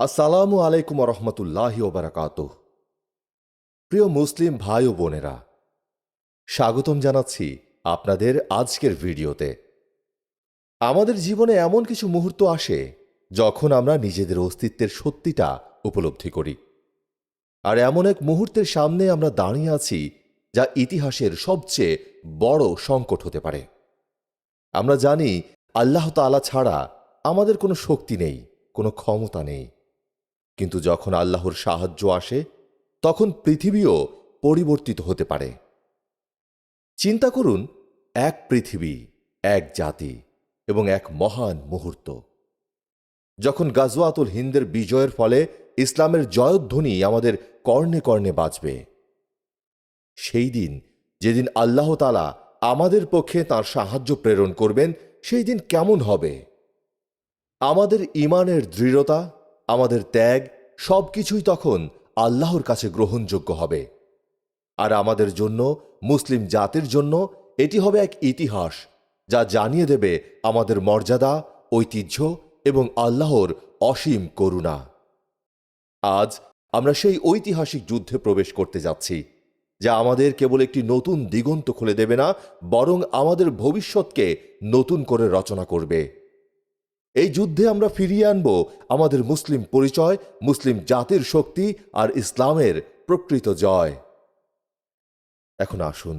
আসসালামু আলাইকুম রহমতুল্লাহ ওবরাকাত প্রিয় মুসলিম ভাই ও বোনেরা, স্বাগতম জানাচ্ছি আপনাদের আজকের ভিডিওতে। আমাদের জীবনে এমন কিছু মুহূর্ত আসে যখন আমরা নিজেদের অস্তিত্বের সত্যিটা উপলব্ধি করি। আর এমন এক মুহূর্তের সামনে আমরা দাঁড়িয়ে আছি যা ইতিহাসের সবচেয়ে বড় সংকট হতে পারে। আমরা জানি আল্লাহ তাআলা ছাড়া আমাদের কোনো শক্তি নেই, কোনো ক্ষমতা নেই। কিন্তু যখন আল্লাহর সাহায্য আসে, তখন পৃথিবীও পরিবর্তিত হতে পারে। চিন্তা করুন, এক পৃথিবী, এক জাতি এবং এক মহান মুহূর্ত। যখন গাজওয়াতুল হিন্দের বিজয়ের ফলে ইসলামের জয়ধ্বনি আমাদের কর্ণে কর্ণে বাজবে, সেই দিন যেদিন আল্লাহ তালা আমাদের পক্ষে তার সাহায্য প্রেরণ করবেন, সেই দিন কেমন হবে? আমাদের ইমানের দৃঢ়তা আমাদের ত্যাগ সবকিছুই তখন আল্লাহর কাছে গ্রহণযোগ্য হবে। আর আমাদের জন্য, মুসলিম জাতির জন্য, এটি হবে এক ইতিহাস যা জানিয়ে দেবে আমাদের মর্যাদা, ঐতিহ্য এবং আল্লাহর অসীম করুণা। আজ আমরা সেই ঐতিহাসিক যুদ্ধে প্রবেশ করতে যাচ্ছি, যা আমাদের কেবল একটি নতুন দিগন্ত খুলে দেবে না, বরং আমাদের ভবিষ্যৎকে নতুন করে রচনা করবে। এই যুদ্ধে আমরা ফিরিয়ে আনব আমাদের মুসলিম পরিচয়, মুসলিম জাতির শক্তি আর ইসলামের প্রকৃত জয়। এখন আসুন,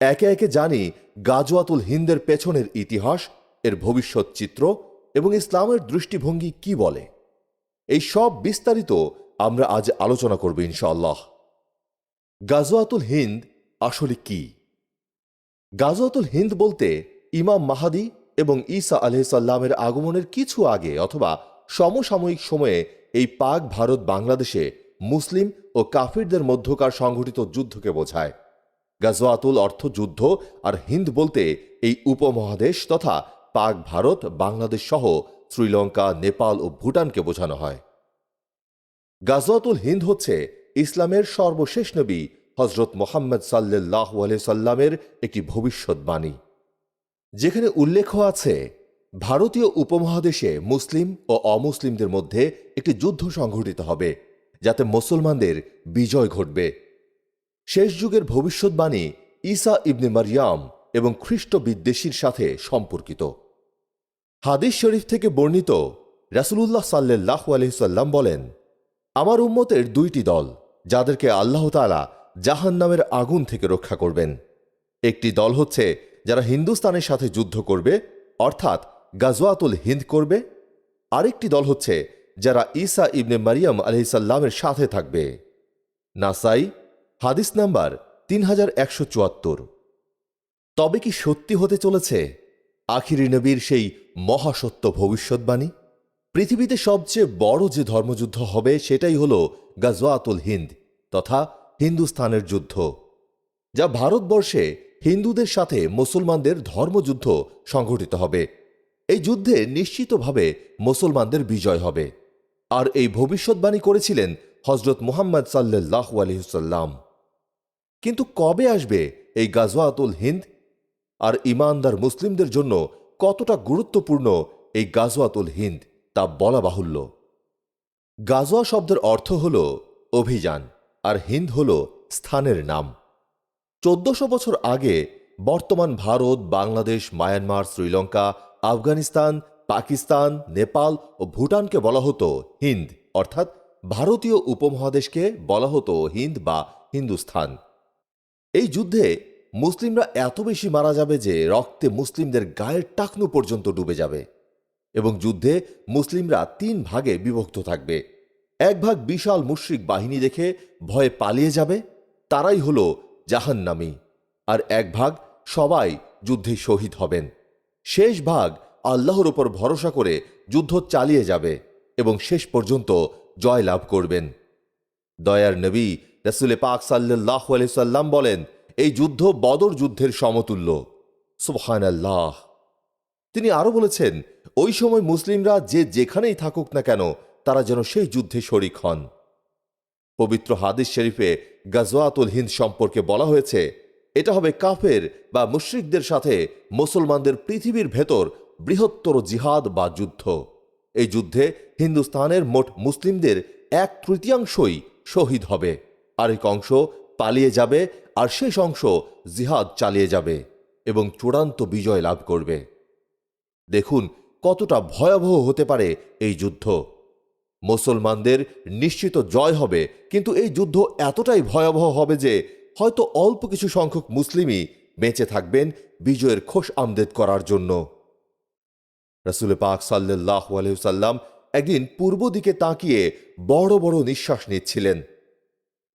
একে একে জানি গাজওয়াতুল হিন্দের পেছনের ইতিহাস, এর ভবিষ্যৎ চিত্র এবং ইসলামের দৃষ্টিভঙ্গি কি বলে। এই সব বিস্তারিত আমরা আজ আলোচনা করব ইনশাআল্লাহ। গাজওয়াতুল হিন্দ আসলে কি? গাজওয়াতুল হিন্দ বলতে ইমাম মাহাদি এবং ঈসা আলহিসাল্লামের আগমনের কিছু আগে অথবা সমসাময়িক সময়ে এই পাক ভারত বাংলাদেশে মুসলিম ও কাফিরদের মধ্যকার সংঘটিত যুদ্ধকে বোঝায়। গাজওয়াতুল অর্থ যুদ্ধ আর হিন্দ বলতে এই উপমহাদেশ তথা পাক ভারত, বাংলাদেশ সহ শ্রীলঙ্কা, নেপাল ও ভুটানকে বোঝানো হয়। গাজওয়াতুল হিন্দ হচ্ছে ইসলামের সর্বশেষ নবী হজরত মোহাম্মদ সাল্লাহ সাল্লামের একটি ভবিষ্যৎবাণী। যেখানে উল্লেখ আছে, ভারতীয় উপমহাদেশে মুসলিম ও অমুসলিমদের মধ্যে একটি যুদ্ধ সংঘটিত হবে, যাতে মুসলমানদের বিজয় ঘটবে। শেষ যুগের ভবিষ্যৎবাণী ঈসা ইবনে মারিয়াম এবং খ্রিস্ট বিদ্বেষীর সাথে সম্পর্কিত। হাদিস শরীফ থেকে বর্ণিত রাসুলুল্লাহ সাল্লাহ আলহিসাল্লাম বলেন, আমার উম্মতের দুইটি দল, যাদেরকে আল্লাহ তালা জাহান নামের আগুন থেকে রক্ষা করবেন। একটি দল হচ্ছে যারা হিন্দুস্তানের সাথে যুদ্ধ করবে, অর্থাৎ গাজওয়াতুল হিন্দ করবে, আরেকটি দল হচ্ছে যারা ঈসা ইবনে মারিয়াম আলহিসাল্লামের সাথে থাকবে। নাসাই, হাদিস নাম্বার তিন হাজার একশো চুয়াত্তর। তবে কি সত্যি হতে চলেছে আখিরি নবীর সেই মহাসত্য ভবিষ্যৎবাণী? পৃথিবীতে সবচেয়ে বড় যে ধর্মযুদ্ধ হবে সেটাই হল গাজওয়াতুল হিন্দ তথা হিন্দুস্তানের যুদ্ধ। যা ভারতবর্ষে হিন্দুদের সাথে মুসলমানদের ধর্মযুদ্ধ সংঘটিত হবে। এই যুদ্ধে নিশ্চিতভাবে মুসলমানদের বিজয় হবে। আর এই ভবিষ্যৎবাণী করেছিলেন হজরত মুহাম্মদ সাল্লাহ আলহিসাল্লাম কিন্তু কবে আসবে এই গাজওয়াতুল হিন্দ? আর ইমানদার মুসলিমদের জন্য কতটা গুরুত্বপূর্ণ এই গাজওয়াতুল হিন্দ তা বলা বাহুল্য। গাজওয়া শব্দের অর্থ হল অভিযান, আর হিন্দ হল স্থানের নাম। চোদ্দশো বছর আগে বর্তমান ভারত, বাংলাদেশ, মায়ানমার, শ্রীলঙ্কা, আফগানিস্তান, পাকিস্তান, নেপাল ও ভুটানকে বলা হতো হিন্দ। অর্থাৎ ভারতীয় উপমহাদেশকে বলা হতো হিন্দ বা হিন্দুস্থান। এই যুদ্ধে মুসলিমরা এত বেশি মারা যাবে যে রক্তে মুসলিমদের গায়ের টাকনু পর্যন্ত ডুবে যাবে এবং যুদ্ধে মুসলিমরা তিন ভাগে বিভক্ত থাকবে। এক ভাগ বিশাল মুশ্রিক বাহিনী দেখে ভয়ে পালিয়ে যাবে, তারাই হল জাহান্নামি। আর এক ভাগ সবাই যুদ্ধে শহীদ হবেন। শেষ ভাগ আল্লাহর ওপর ভরসা করে যুদ্ধ চালিয়ে যাবে এবং শেষ পর্যন্ত জয় লাভ করবেন। দয়ার নবী রসুলে পাক সাল্লাহ সাল্লাম বলেন, এই যুদ্ধ বদর যুদ্ধের সমতুল্য। সুবহান আল্লাহ তিনি আরও বলেছেন, ওই সময় মুসলিমরা যে যেখানেই থাকুক না কেন, তারা যেন সেই যুদ্ধে শরিক হন। পবিত্র হাদিস শরীফে গাজওয়াতুল হিন্দ সম্পর্কে বলা হয়েছে, এটা হবে কাফের বা মুশ্রিকদের সাথে মুসলমানদের পৃথিবীর ভেতর বৃহত্তর জিহাদ বা যুদ্ধ। এই যুদ্ধে হিন্দুস্তানের মোট মুসলিমদের এক তৃতীয়াংশই শহীদ হবে। আরেক অংশ পালিয়ে যাবে আর শেষ অংশ জিহাদ চালিয়ে যাবে এবং চূড়ান্ত বিজয় লাভ করবে। দেখুন কতটা ভয়াবহ হতে পারে এই যুদ্ধ। মুসলমানদের নিশ্চিত জয় হবে, কিন্তু এই যুদ্ধ এতটাই ভয়াবহ হবে যে হয়তো অল্প কিছু সংখ্যক মুসলিমই বেঁচে থাকবেন বিজয়ের খোশ আমদেদ করার জন্য। রসুল পাক সাল্লাহ আলহিসাল্লাম একদিন পূর্ব দিকে তাকিয়ে বড় বড় নিঃশ্বাস নিচ্ছিলেন।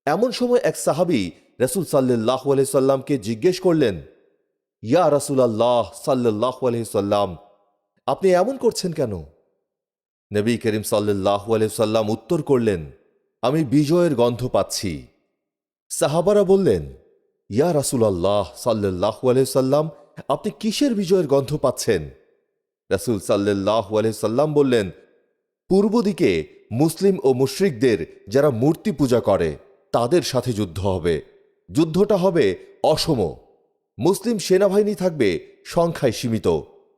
এমন সময় এক সাহাবি রসুল সাল্লাহ আলহিসাল্লামকে জিজ্ঞেস করলেন, ইয়া রসুল আল্লাহ সাল্লাহ আলহিসাল্লাম আপনি এমন করছেন কেন? নবী করিম সাল্লাহ আলহিসাল্লাম উত্তর করলেন, আমি বিজয়ের গন্ধ পাচ্ছি। সাহাবারা বললেন, ইয়া রাসুল আল্লাহ সাল্লাহ সাল্লাম আপনি কিসের বিজয়ের গন্ধ পাচ্ছেন? রাসুল সাল্লাহ আলহিসাল্লাম বললেন, পূর্ব দিকে মুসলিম ও মুশরিকদের যারা মূর্তি পূজা করে, তাদের সাথে যুদ্ধ হবে। যুদ্ধটা হবে অসম। মুসলিম সেনাবাহিনী থাকবে সংখ্যায় সীমিত,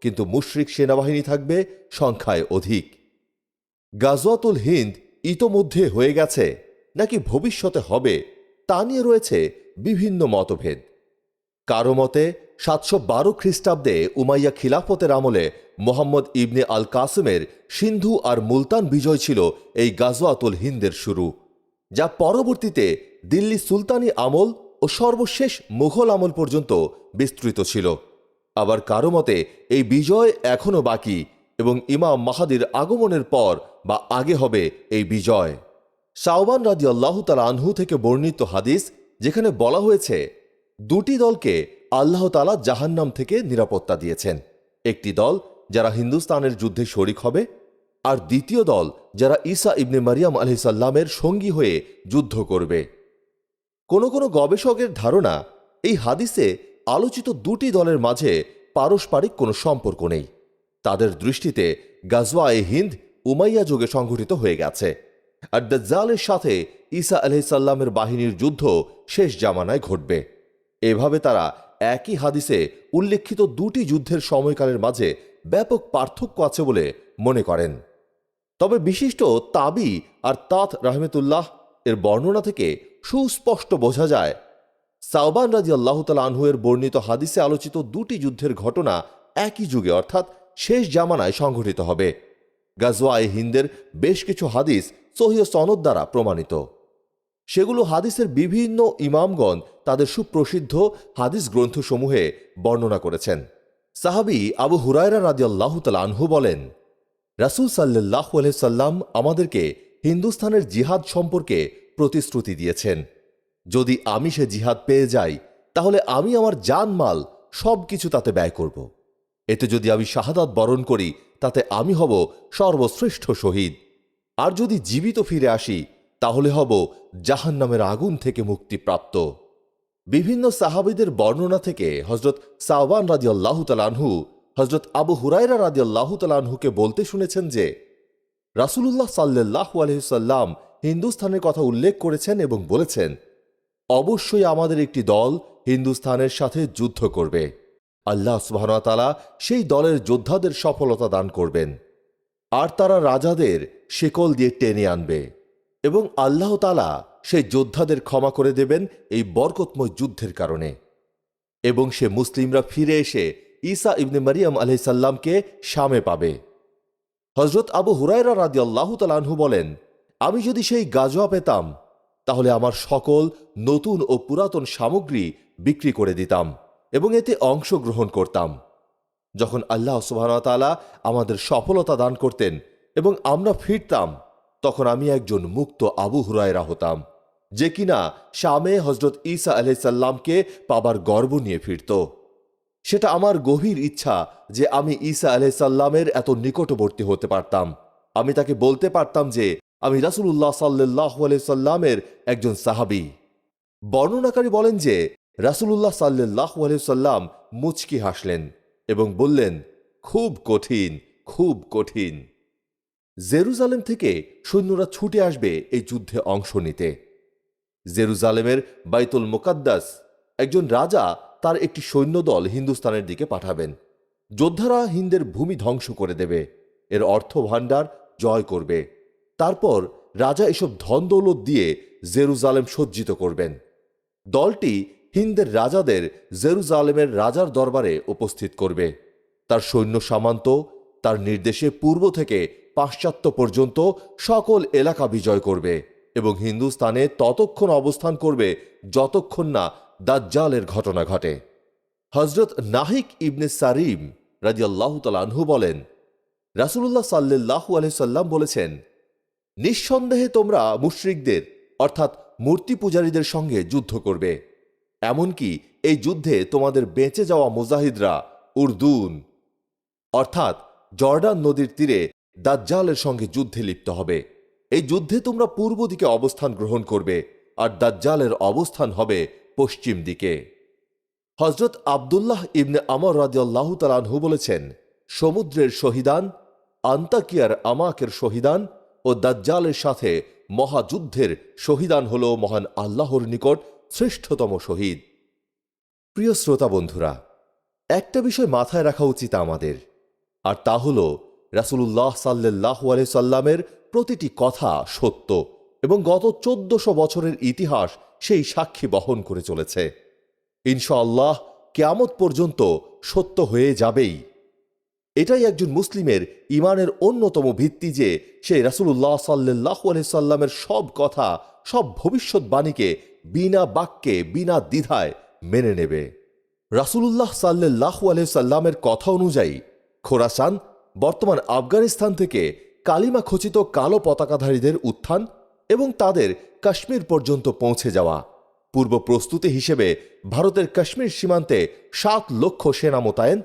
কিন্তু মুশরিক সেনাবাহিনী থাকবে সংখ্যায় অধিক। গাজওয়াতুল হিন্দ ইতোমধ্যে হয়ে গেছে, নাকি ভবিষ্যতে হবে, তা নিয়ে রয়েছে বিভিন্ন মতভেদ। কারও মতে, সাতশো বারো খ্রিস্টাব্দে উমাইয়া খিলাফতের আমলে মোহাম্মদ ইবনে আল কাসেমের সিন্ধু আর মুলতান বিজয় ছিল এই গাজওয়াতুল হিন্দের শুরু, যা পরবর্তীতে দিল্লি সুলতানি আমল ও সর্বশেষ মুঘল আমল পর্যন্ত বিস্তৃত ছিল। আবার কারও মতে, এই বিজয় এখনও বাকি এবং ইমাম মাহাদির আগমনের পর বা আগে হবে এই বিজয়। শাওবান রাজি আল্লাহ তালা আনহু থেকে বর্ণিত হাদিস যেখানে বলা হয়েছে, দুটি দলকে আল্লাহ তালা জাহান্নাম থেকে নিরাপত্তা দিয়েছেন। একটি দল যারা হিন্দুস্তানের যুদ্ধে শরিক হবে আর দ্বিতীয় দল যারা ঈসা ইবনে মারিয়াম আলহিসাল্লামের সঙ্গী হয়ে যুদ্ধ করবে। কোনো কোনো গবেষকের ধারণা, এই হাদিসে আলোচিত দুটি দলের মাঝে পারস্পরিক কোনো সম্পর্ক নেই। তাদের দৃষ্টিতে গাজওয়া এ হিন্দ উমাইয়া যুগে সংঘটিত হয়ে গেছে। আর দাজ্জালের সাথে ঈসা আলহিসাল্লামের বাহিনীর যুদ্ধ শেষ জামানায় ঘটবে। এভাবে তারা একই হাদিসে উল্লেখিত দুটি যুদ্ধের সময়কালের মাঝে ব্যাপক পার্থক্য আছে বলে মনে করেন। তবে বিশিষ্ট তাবি আর তাত রাহমেতুল্লাহ এর বর্ণনা থেকে সুস্পষ্ট বোঝা যায়, সাওবান রাজি আল্লাহ আনহুয়ের বর্ণিত হাদিসে আলোচিত দুটি যুদ্ধের ঘটনা একই যুগে, অর্থাৎ শেষ জামানায় সংঘটিত হবে। গাজওয়া এ হিন্দের বেশ কিছু হাদিস সহিয় সনদ দ্বারা প্রমাণিত। সেগুলো হাদিসের বিভিন্ন ইমামগণ তাদের সুপ্রসিদ্ধ হাদিস গ্রন্থসমূহে বর্ণনা করেছেন। সাহাবি আবু হুরায়রা রাদিয়াল্লাহু তাআলা আনহু বলেন, রাসূল সাল্লাহ সাল্লাম আমাদেরকে হিন্দুস্তানের জিহাদ সম্পর্কে প্রতিশ্রুতি দিয়েছেন। যদি আমি সে জিহাদ পেয়ে যাই, তাহলে আমি আমার জানমাল সব কিছু তাতে ব্যয় করব। এতে যদি আমি শাহাদাত বরণ করি, তাতে আমি হব সর্বশ্রেষ্ঠ শহীদ। আর যদি জীবিত ফিরে আসি, তাহলে হব জাহান্নামের আগুন থেকে মুক্তিপ্রাপ্ত বিভিন্ন সাহাবিদের বর্ণনা থেকে হজরত সাওয়ান রাজি আল্লাহ তালানহু হজরত আবু হুরাইরা রাজি আল্লাহ তালানহুকে বলতে শুনেছেন যে, রাসুলুল্লাহ সাল্লাহ আলহিসাল্লাম হিন্দুস্থানের কথা উল্লেখ করেছেন এবং বলেছেন, অবশ্যই আমাদের একটি দল হিন্দুস্থানের সাথে যুদ্ধ করবে। আল্লাহ সুবাহতালা সেই দলের যোদ্ধাদের সফলতা দান করবেন। আর তারা রাজাদের শেকল দিয়ে টেনে আনবে এবং আল্লাহ তালা সেই যোদ্ধাদের ক্ষমা করে দেবেন এই বরকতময় যুদ্ধের কারণে। এবং সে মুসলিমরা ফিরে এসে ঈসা ইবনে মারিয়াম আলহিসাল্লামকে সামে পাবে। হজরত আবু হুরায়রা রাদি আল্লাহ তালাহু বলেন, আমি যদি সেই গাজোয়া পেতাম, তাহলে আমার সকল নতুন ও পুরাতন সামগ্রী বিক্রি করে দিতাম। এবং এতে অংশগ্রহণ করতাম যখন আল্লাহ সুবাহতালা আমাদের সফলতা দান করতেন এবং আমরা ফিরতাম, তখন আমি একজন মুক্ত আবু হুরায়রা হতাম, যে কিনা শামে হজরত ঈসা আলাইসাল্লামকে পাবার গর্ব নিয়ে ফিরত। সেটা আমার গভীর ইচ্ছা যে আমি ঈসা আলাইসাল্লামের এত নিকটবর্তী হতে পারতাম। আমি তাকে বলতে পারতাম যে, আমি রাসুল্লাহ সাল্লাহ সাল্লামের একজন সাহাবি। বর্ণনাকারী বলেন যে রাসুলুল্লাহ সাল্লাহ সাল্লাম মুচকি হাসলেন এবং বললেন, খুব কঠিন খুব কঠিন। জেরুজালেম থেকে সৈন্যরা ছুটে আসবে এই যুদ্ধে অংশ নিতে। জেরুজালেমের বাইতুল মোকাদ্দাস একজন রাজা তার একটি সৈন্যদল হিন্দুস্তানের দিকে পাঠাবেন। যোদ্ধারা হিন্দের ভূমি ধ্বংস করে দেবে। এর অর্থ ভাণ্ডার জয় করবে। তারপর রাজা এসব ধন দৌলত দিয়ে জেরুজালেম সজ্জিত করবেন। দলটি হিন্দের রাজাদের জেরুজালেমের রাজার দরবারে উপস্থিত করবে। তার সৈন্য সামান্ত, তার নির্দেশে পূর্ব থেকে পাশ্চাত্য পর্যন্ত সকল এলাকা বিজয় করবে এবং হিন্দুস্তানে ততক্ষণ অবস্থান করবে যতক্ষণ না দাজ্জালের ঘটনা ঘটে। হজরত নাহিক ইবনে সারিম রাজিয়াল্লাহ তালানহু বলেন, রাসুলুল্লাহ সাল্লাহু আলহাম বলেছেন, নিঃসন্দেহে তোমরা মুশরিকদের, অর্থাৎ মূর্তি পূজারীদের সঙ্গে যুদ্ধ করবে। এমনকি এই যুদ্ধে তোমাদের বেঁচে যাওয়া মুজাহিদরা উর্দুন, অর্থাৎ জর্ডান নদীর তীরে দাজ্জালের সঙ্গে যুদ্ধে লিপ্ত হবে। এই যুদ্ধে তোমরা পূর্ব দিকে অবস্থান গ্রহণ করবে আর দাজ্জালের অবস্থান হবে পশ্চিম দিকে। হজরত আবদুল্লাহ ইবনে আমর রাজিয়াল্লাহ তালানহু বলেছেন, সমুদ্রের শহীদান, আন্তাকিয়ার আমাকের শহীদান ও দাজ্জালের সাথে মহাযুদ্ধের শহীদান হল মহান আল্লাহর নিকট শ্রেষ্ঠতম শহীদ। প্রিয় শ্রোতা বন্ধুরা, একটা বিষয় মাথায় রাখা উচিত আমাদের, আর তা হল রাসুলুল্লাহ সাল্লাহ সাল্লামের প্রতিটি কথা সত্য এবং গত চোদ্দশো বছরের ইতিহাস সেই সাক্ষী বহন করে চলেছে। ইনশাআল্লাহ কেয়ামত পর্যন্ত সত্য হয়ে যাবেই। এটাই একজন মুসলিমের ইমানের অন্যতম ভিত্তি যে সে রাসুলুল্লাহ সাল্লাহ সাল্লামের সব কথা, সব ভবিষ্যৎবাণীকে বিনা বাক্যে, বিনা দ্বিধায় মেনে নেবে। রাসুলুল্লাহ সাল্লাহ সাল্লামের কথা অনুযায়ী, খোরাসান বর্তমান আফগানিস্তান থেকে কালিমা খচিত কালো পতাকাধারীদের উত্থান এবং তাদের কাশ্মীর পর্যন্ত পৌঁছে যাওয়া। পূর্ব প্রস্তুতি হিসেবে ভারতের কাশ্মীর সীমান্তে সাত লক্ষ সেনা মোতায়েন।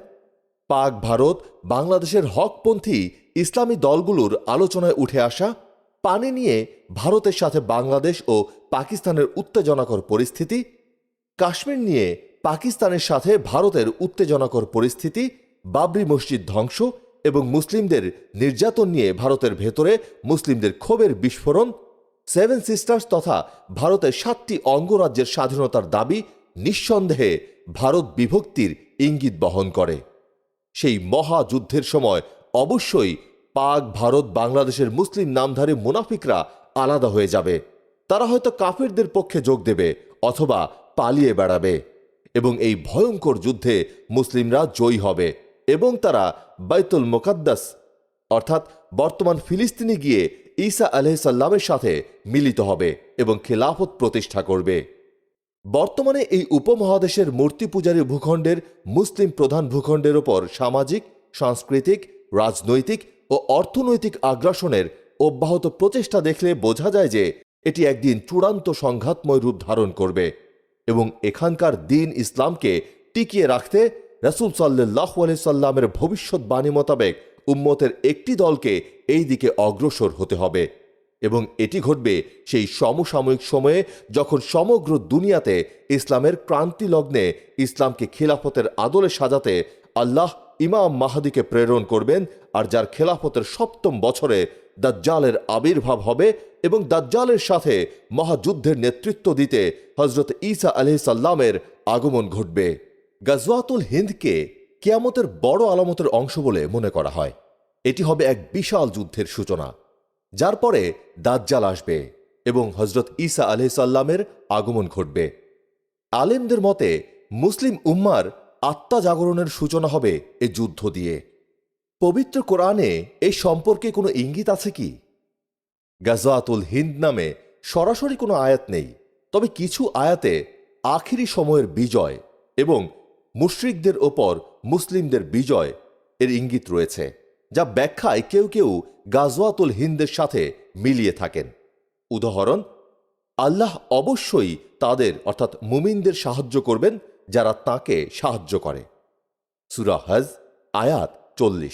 পাক ভারত, বাংলাদেশের হকপন্থী ইসলামী দলগুলোর আলোচনায় উঠে আসা পানি নিয়ে ভারতের সাথে বাংলাদেশ ও পাকিস্তানের উত্তেজনাকর পরিস্থিতি, কাশ্মীর নিয়ে পাকিস্তানের সাথে ভারতের উত্তেজনাকর পরিস্থিতি, বাবরি মসজিদ ধ্বংস এবং মুসলিমদের নির্যাতন নিয়ে ভারতের ভেতরে মুসলিমদের ক্ষোভের বিস্ফোরণ, সেভেন সিস্টার্স তথা ভারতের সাতটি অঙ্গরাজ্যের স্বাধীনতার দাবি নিঃসন্দেহে ভারত বিভক্তির ইঙ্গিত বহন করে। সেই মহাযুদ্ধের সময় অবশ্যই পাক, ভারত, বাংলাদেশের মুসলিম নামধারী মুনাফিকরা আলাদা হয়ে যাবে। তারা হয়তো কাফেরদের পক্ষে যোগ দেবে অথবা পালিয়ে বেড়াবে। এবং এই ভয়ঙ্কর যুদ্ধে মুসলিমরা জয়ী হবে এবং তারা বাইতুল মোকাদ্দাস, অর্থাৎ বর্তমান ফিলিস্তিনে গিয়ে ঈসা আলহিসাল্লামের সাথে মিলিত হবে এবং খেলাফত প্রতিষ্ঠা করবে। বর্তমানে এই উপমহাদেশের মূর্তি পূজারী ভূখণ্ডের মুসলিম প্রধান ভূখণ্ডের ওপর সামাজিক, সাংস্কৃতিক, রাজনৈতিক ও অর্থনৈতিক আগ্রাসনের অব্যাহত প্রচেষ্টা দেখলে বোঝা যায় যে এটি একদিন চূড়ান্ত সংঘাতময় রূপ ধারণ করবে এবং এখানকার দিন ইসলামকে টিকিয়ে রাখতে রাসুল সাল্লাহ সাল্লামের ভবিষ্যৎবাণী মোতাবেক উম্মতের একটি দলকে এই দিকে অগ্রসর হতে হবে এবং এটি ঘটবে সেই সমসাময়িক সময়ে যখন সমগ্র দুনিয়াতে ইসলামের ক্রান্তি লগ্নে ইসলামকে খিলাফতের আদলে সাজাতে আল্লাহ ইমাম মাহাদিকে প্রেরণ করবেন আর যার খেলাফতের সপ্তম বছরে দাজ্জালের আবির্ভাব হবে এবং দাজ্জালের সাথে মহাযুদ্ধের নেতৃত্ব দিতে হজরত ঈসা আলহ সাল্লামের আগমন ঘটবে। গাজওয়াতুল হিন্দকে কেয়ামতের বড় আলামতের অংশ বলে মনে করা হয়। এটি হবে এক বিশাল যুদ্ধের সূচনা, যার পরে দাজ্জাল আসবে এবং হজরত ঈসা আলহ সাল্লামের আগমন ঘটবে। আলেমদের মতে, মুসলিম উম্মার আত্মা জাগরণের সূচনা হবে এ যুদ্ধ দিয়ে। পবিত্র কোরআনে এই সম্পর্কে কোনো ইঙ্গিত আছে কি? গাজাতুল হিন্দ নামে সরাসরি কোনো আয়াত নেই, তবে কিছু আয়াতে আখিরি সময়ের বিজয় এবং মুশরিকদের ওপর মুসলিমদের বিজয় এর ইঙ্গিত রয়েছে, যা ব্যাখ্যায় কেউ কেউ গাজওয়াতুল হিন্দের সাথে মিলিয়ে থাকেন। উদাহরণ, আল্লাহ অবশ্যই তাদের, অর্থাৎ মুমিনদের সাহায্য করবেন যারা তাকে সাহায্য করে। সুরা হজ, আয়াত চল্লিশ।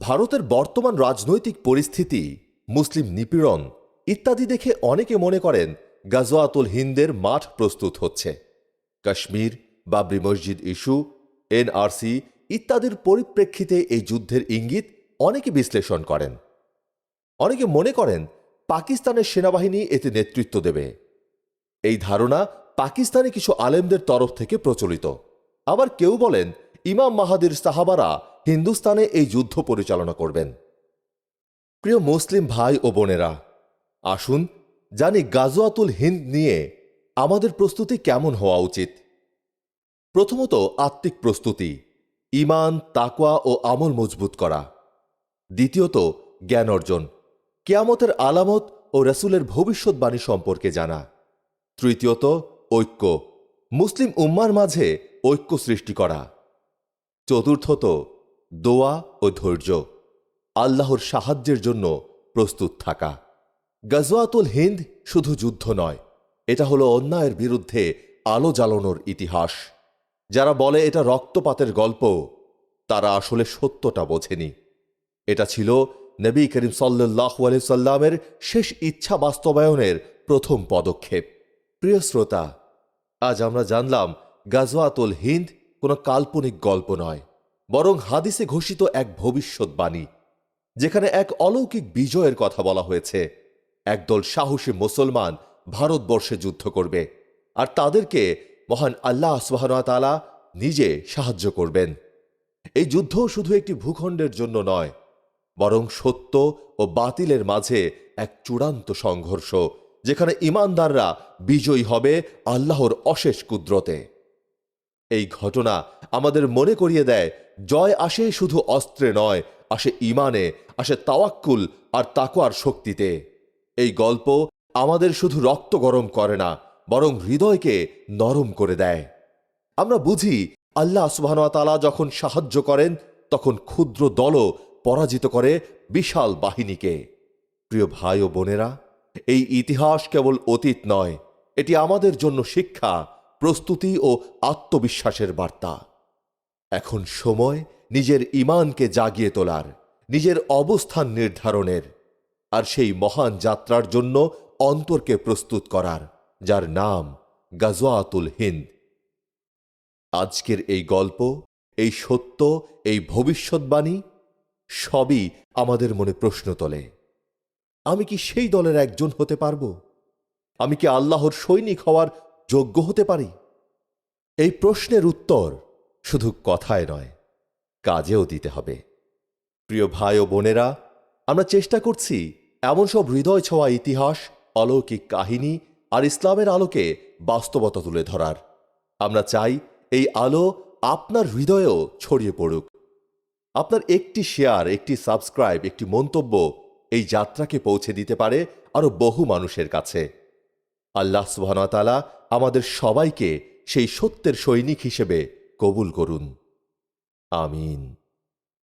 ভারতের বর্তমান রাজনৈতিক পরিস্থিতি, মুসলিম নিপীড়ন ইত্যাদি দেখে অনেকে মনে করেন গাজওয়াতুল হিন্দের মাঠ প্রস্তুত হচ্ছে। কাশ্মীর, বাবরি মসজিদ ইস্যু, এনআরসি ইত্যাদির পরিপ্রেক্ষিতে এই যুদ্ধের ইঙ্গিত অনেকে বিশ্লেষণ করেন। অনেকে মনে করেন পাকিস্তানের সেনাবাহিনী এতে নেতৃত্ব দেবে। এই ধারণা পাকিস্তানি কিছু আলেমদের তরফ থেকে প্রচলিত। আবার কেউ বলেন, ইমাম মাহাদির সাহাবারা হিন্দুস্তানে এই যুদ্ধ পরিচালনা করবেন। প্রিয় মুসলিম ভাই ও বোনেরা, আসুন জানি গাজওয়াতুল হিন্দ নিয়ে আমাদের প্রস্তুতি কেমন হওয়া উচিত। প্রথমত আত্মিক প্রস্তুতি, ইমান, তাকওয়া ও আমল মজবুত করা। দ্বিতীয়ত, জ্ঞান অর্জন, কেয়ামতের আলামত ও রসুলের ভবিষ্যৎবাণী সম্পর্কে জানা। তৃতীয়ত ঐক্য। মুসলিম উম্মার মাঝে ঐক্য সৃষ্টি করা। চতুর্থত, দোয়া ও ধৈর্য। আল্লাহর সাহায্যের জন্য প্রস্তুত থাকা। গজওয়াতুল হিন্দ শুধু যুদ্ধ নয়, এটা হলো অন্যায়ের বিরুদ্ধে আলো জ্বালানোর ইতিহাস। যারা বলে এটা রক্তপাতের গল্প, তারা আসলে সত্যটা বোঝেনি। এটা ছিল নবী করিম সাল্লাহ সাল্লামের শেষ ইচ্ছা বাস্তবায়নের প্রথম পদক্ষেপ। প্রিয় শ্রোতা, আজ আমরা জানলাম গাজওয়াতুল হিন্দ কোনো কাল্পনিক গল্প নয়, বরং হাদিসে ঘোষিত এক ভবিষ্যৎবাণী যেখানে এক অলৌকিক বিজয়ের কথা বলা হয়েছে। একদল সাহসী মুসলমান ভারতবর্ষে যুদ্ধ করবে আর তাদেরকে মহান আল্লাহ সুবাহতালা নিজে সাহায্য করবেন। এই যুদ্ধ শুধু একটি ভূখণ্ডের জন্য নয়, বরং সত্য ও বাতিলের মাঝে এক চূড়ান্ত সংঘর্ষ যেখানে ইমানদাররা বিজয়ী হবে আল্লাহর অশেষ কুদ্রতে। এই ঘটনা আমাদের মনে করিয়ে দেয়, জয় আসে শুধু অস্ত্রে নয়, আসে ইমানে, আসে তাওয়াক্কুল আর তাকোয়ার শক্তিতে। এই গল্প আমাদের শুধু রক্ত গরম করে না, বরং হৃদয়কে নরম করে দেয়। আমরা বুঝি, আল্লাহ সুবাহতালা যখন সাহায্য করেন, তখন ক্ষুদ্র দলও পরাজিত করে বিশাল বাহিনীকে। প্রিয় ভাই ও বোনেরা এই ইতিহাস কেবল অতীত নয়, এটি আমাদের জন্য শিক্ষা, প্রস্তুতি ও আত্মবিশ্বাসের বার্তা। এখন সময় নিজের ইমানকে জাগিয়ে তোলার, নিজের অবস্থান নির্ধারণের, আর সেই মহান যাত্রার জন্য অন্তরকে প্রস্তুত করার, যার নাম গাজওয়াতুল হিন্দ। আজকের এই গল্প, এই সত্য, এই ভবিষ্যৎবাণী সবই আমাদের মনে প্রশ্ন তোলে। আমি কি সেই দলের একজন হতে পারব? আমি কি আল্লাহর সৈনিক হওয়ার যোগ্য হতে পারি? এই প্রশ্নের উত্তর শুধু কথায় নয়, কাজেও দিতে হবে। প্রিয় ভাই ও বোনেরা, আমরা চেষ্টা করছি এমন সব হৃদয় ছোঁয়া ইতিহাস, অলৌকিক কাহিনী আর ইসলামের আলোকে বাস্তবতা তুলে ধরার। আমরা চাই এই আলো আপনার হৃদয়েও ছড়িয়ে পড়ুক। আপনার একটি শেয়ার, একটি সাবস্ক্রাইব, একটি মন্তব্য এই যাত্রাকে পৌঁছে দিতে পারে আরও বহু মানুষের কাছে। আল্লাহ সুবাহতালা আমাদের সবাইকে সেই সত্যের সৈনিক হিসেবে কবুল করুন। আমিন।